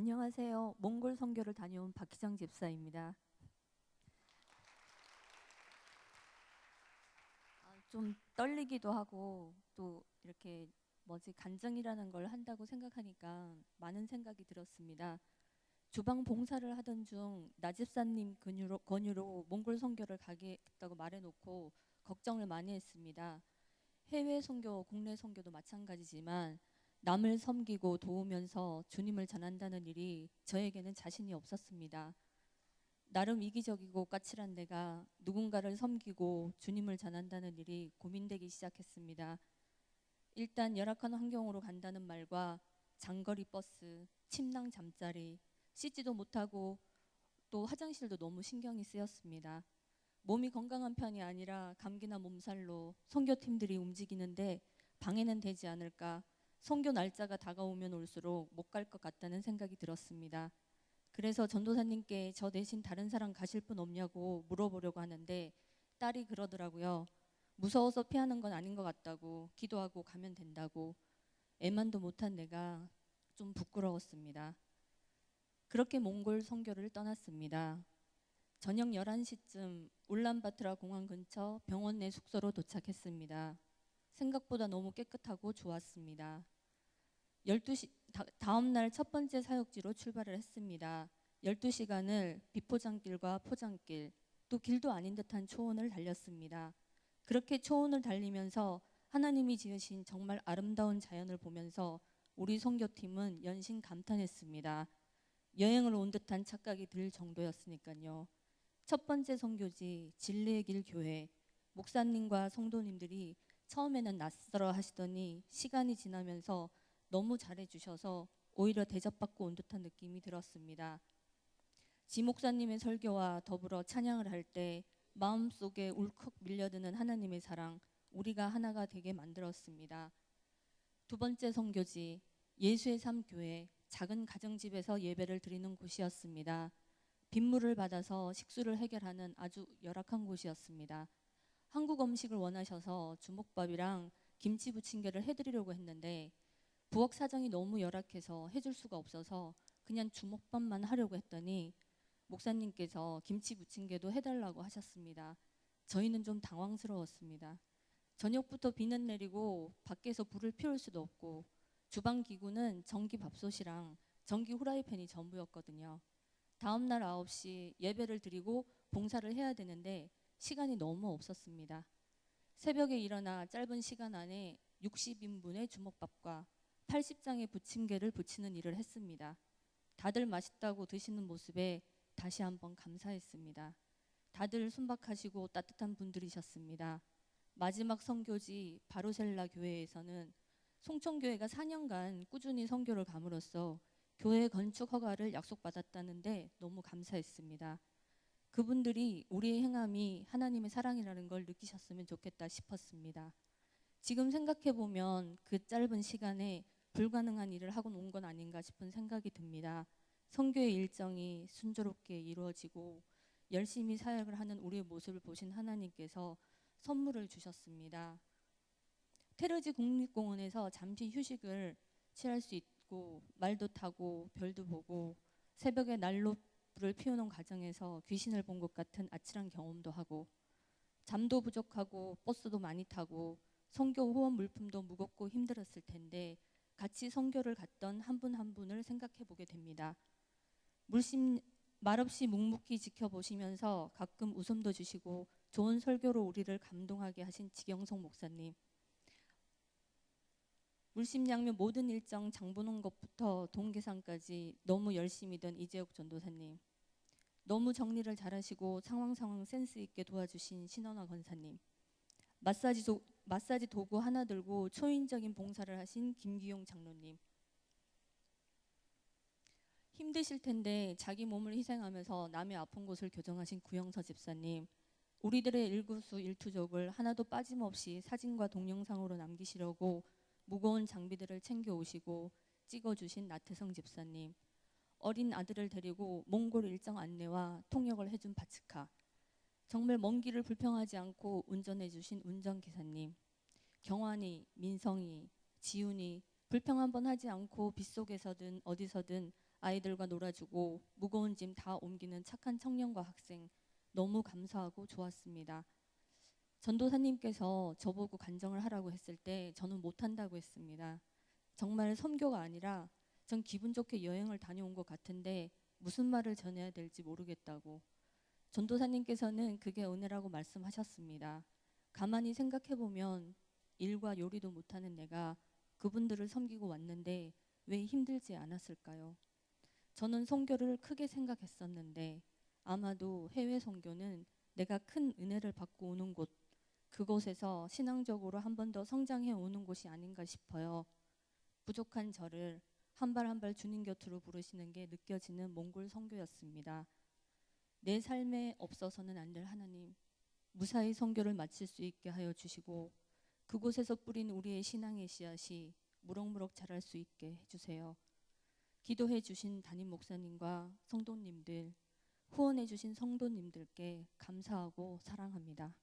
안녕하세요. 몽골 선교를 다녀온 박희정 집사입니다. 아, 좀 떨리기도 하고 또 이렇게 뭐지 간증이라는 걸 한다고 생각하니까 많은 생각이 들었습니다. 주방 봉사를 하던 중 나집사님 권유로, 권유로 몽골 선교를 가겠다고 말해놓고 걱정을 많이 했습니다. 해외 선교, 국내 선교도 마찬가지지만 남을 섬기고 도우면서 주님을 전한다는 일이 저에게는 자신이 없었습니다. 나름 이기적이고 까칠한 내가 누군가를 섬기고 주님을 전한다는 일이 고민되기 시작했습니다. 일단 열악한 환경으로 간다는 말과 장거리 버스, 침낭 잠자리, 씻지도 못하고 또 화장실도 너무 신경이 쓰였습니다. 몸이 건강한 편이 아니라 감기나 몸살로 선교팀들이 움직이는데 방해는 되지 않을까 선교 날짜가 다가오면 올수록 못 갈 것 같다는 생각이 들었습니다. 그래서 전도사님께 저 대신 다른 사람 가실 분 없냐고 물어보려고 하는데 딸이 그러더라고요. 무서워서 피하는 건 아닌 것 같다고 기도하고 가면 된다고 애만도 못한 내가 좀 부끄러웠습니다. 그렇게 몽골 선교를 떠났습니다. 저녁 11시쯤 울란바토르 공항 근처 병원 내 숙소로 도착했습니다. 생각보다 너무 깨끗하고 좋았습니다. 12시 다, 다음 날 첫 번째 사역지로 출발을 했습니다. 12시간을 비포장길과 포장길 또 길도 아닌 듯한 초원을 달렸습니다. 그렇게 초원을 달리면서 하나님이 지으신 정말 아름다운 자연을 보면서 우리 선교팀은 연신 감탄했습니다. 여행을 온 듯한 착각이 들 정도였으니까요. 첫 번째 선교지 진리의 길 교회 목사님과 성도님들이 처음에는 낯설어 하시더니 시간이 지나면서 너무 잘해 주셔서 오히려 대접받고 온 듯한 느낌이 들었습니다. 지 목사님의 설교와 더불어 찬양을 할 때 마음속에 울컥 밀려드는 하나님의 사랑 우리가 하나가 되게 만들었습니다. 두 번째 선교지 예수의 삶 교회 작은 가정집에서 예배를 드리는 곳이었습니다. 빗물을 받아서 식수를 해결하는 아주 열악한 곳이었습니다. 한국 음식을 원하셔서 주먹밥이랑 김치 부침개를 해드리려고 했는데 부엌 사정이 너무 열악해서 해줄 수가 없어서 그냥 주먹밥만 하려고 했더니 목사님께서 김치 부침개도 해달라고 하셨습니다. 저희는 좀 당황스러웠습니다. 저녁부터 비는 내리고 밖에서 불을 피울 수도 없고 주방 기구는 전기 밥솥이랑 전기 후라이팬이 전부였거든요. 다음 날 9시 예배를 드리고 봉사를 해야 되는데 시간이 너무 없었습니다. 새벽에 일어나 짧은 시간 안에 60인분의 주먹밥과 80장의 부침개를 부치는 일을 했습니다. 다들 맛있다고 드시는 모습에 다시 한번 감사했습니다. 다들 순박하시고 따뜻한 분들이셨습니다. 마지막 선교지 바로셀라 교회에서는 송천교회가 4년간 꾸준히 선교를 감으로써 교회 건축 허가를 약속받았다는데 너무 감사했습니다. 그분들이 우리의 행함이 하나님의 사랑이라는 걸 느끼셨으면 좋겠다 싶었습니다. 지금 생각해 보면 그 짧은 시간에 불가능한 일을 하고 온 건 아닌가 싶은 생각이 듭니다. 선교의 일정이 순조롭게 이루어지고 열심히 사역을 하는 우리의 모습을 보신 하나님께서 선물을 주셨습니다. 테르지 국립공원에서 잠시 휴식을 취할 수 있고 말도 타고 별도 보고 새벽에 난로 불을 피우는 과정에서 귀신을 본 것 같은 아찔한 경험도 하고 잠도 부족하고 버스도 많이 타고 선교 후원 물품도 무겁고 힘들었을 텐데 같이 선교를 갔던 한분한 분을 생각해 보게 됩니다. 물심 말없이 묵묵히 지켜보시면서 가끔 웃음도 주시고 좋은 설교로 우리를 감동하게 하신 지경성 목사님. 물심양면 모든 일정 장보는 것부터 동계산까지 너무 열심히 된 이재욱 전도사님. 너무 정리를 잘하시고 상황 상황 센스 있게 도와주신 신원화 권사님. 마사지 도, 마사지 도구 하나 들고 초인적인 봉사를 하신 김기용 장로님. 힘드실 텐데 자기 몸을 희생하면서 남의 아픈 곳을 교정하신 구영서 집사님. 우리들의 일구수 일투족을 하나도 빠짐없이 사진과 동영상으로 남기시려고 무거운 장비들을 챙겨 오시고 찍어주신 나태성 집사님. 어린 아들을 데리고 몽골 일정 안내와 통역을 해준 바츠카. 정말 먼 길을 불평하지 않고 운전해 주신 운전기사님. 경환이, 민성이, 지훈이 불평 한번 하지 않고 빗속에서든 어디서든 아이들과 놀아주고 무거운 짐 다 옮기는 착한 청년과 학생 너무 감사하고 좋았습니다. 전도사님께서 저보고 간정을 하라고 했을 때 저는 못한다고 했습니다. 정말 선교가 아니라 전 기분 좋게 여행을 다녀온 것 같은데 무슨 말을 전해야 될지 모르겠다고 전도사님께서는 그게 은혜라고 말씀하셨습니다. 가만히 생각해 보면 일과 요리도 못하는 내가 그분들을 섬기고 왔는데 왜 힘들지 않았을까요? 저는 선교를 크게 생각했었는데 아마도 해외 선교는 내가 큰 은혜를 받고 오는 곳 그곳에서 신앙적으로 한 번 더 성장해 오는 곳이 아닌가 싶어요. 부족한 저를 한 발 한 발 주님 곁으로 부르시는 게 느껴지는 몽골 선교였습니다. 내 삶에 없어서는 안 될 하나님 무사히 선교를 마칠 수 있게 하여 주시고 그곳에서 뿌린 우리의 신앙의 씨앗이 무럭무럭 자랄 수 있게 해주세요. 기도해 주신 담임 목사님과 성도님들, 후원해 주신 성도님들께 감사하고 사랑합니다.